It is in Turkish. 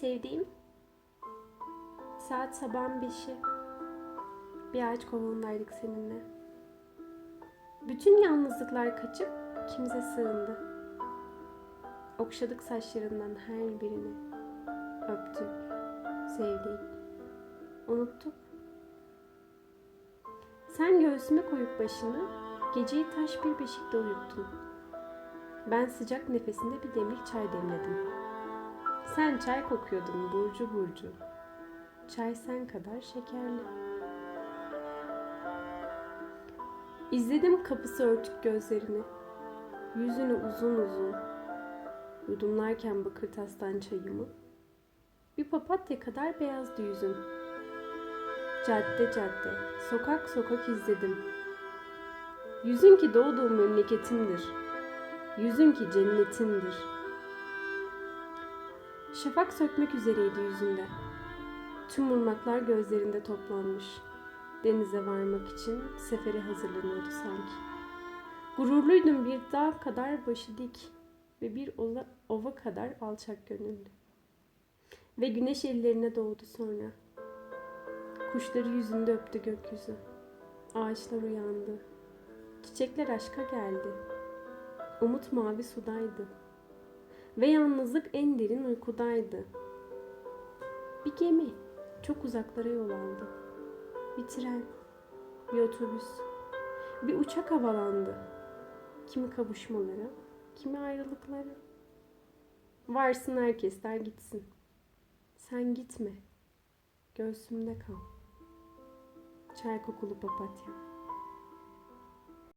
Sevdiğim. Saat sabahın beşi. Bir ağaç kovuğundaydık seninle. Bütün yalnızlıklar kaçıp ikimize sığındı. Okşadık saçlarından her birini. Öptük, sevdik, unuttuk. Sen göğsüme koyup başını, geceyi taş bir beşikte uyuttun. Ben sıcak nefesinde bir demlik çay demledim. Sen çay kokuyordun burcu burcu. Çay sen kadar şekerli. İzledim kapısı örtük gözlerini. Yüzünü uzun uzun. Yudumlarken bakır tastan çayımı. Bir papatya kadar beyazdı yüzün. Cadde cadde, sokak sokak izledim. Yüzün ki doğduğum memleketimdir. Yüzün ki cennetimdir. Şafak sökmek üzereydi yüzünde. Tüm ırmaklar gözlerinde toplanmış. Denize varmak için sefere hazırlanıyordu sanki. Gururluydum bir dağ kadar başı dik ve bir ova kadar alçak gönüllü. Ve güneş ellerine doğdu sonra. Kuşları yüzünde öptü gökyüzü. Ağaçlar uyandı. Çiçekler aşka geldi. Umut mavi sudaydı. Ve yalnızlık en derin uykudaydı. Bir gemi çok uzaklara yol aldı. Bir tren, bir otobüs, bir uçak havalandı. Kimi kavuşmalara, kimi ayrılıklara. Varsın herkesler gitsin. Sen gitme. Göğsümde kal. Çay kokulu papatya.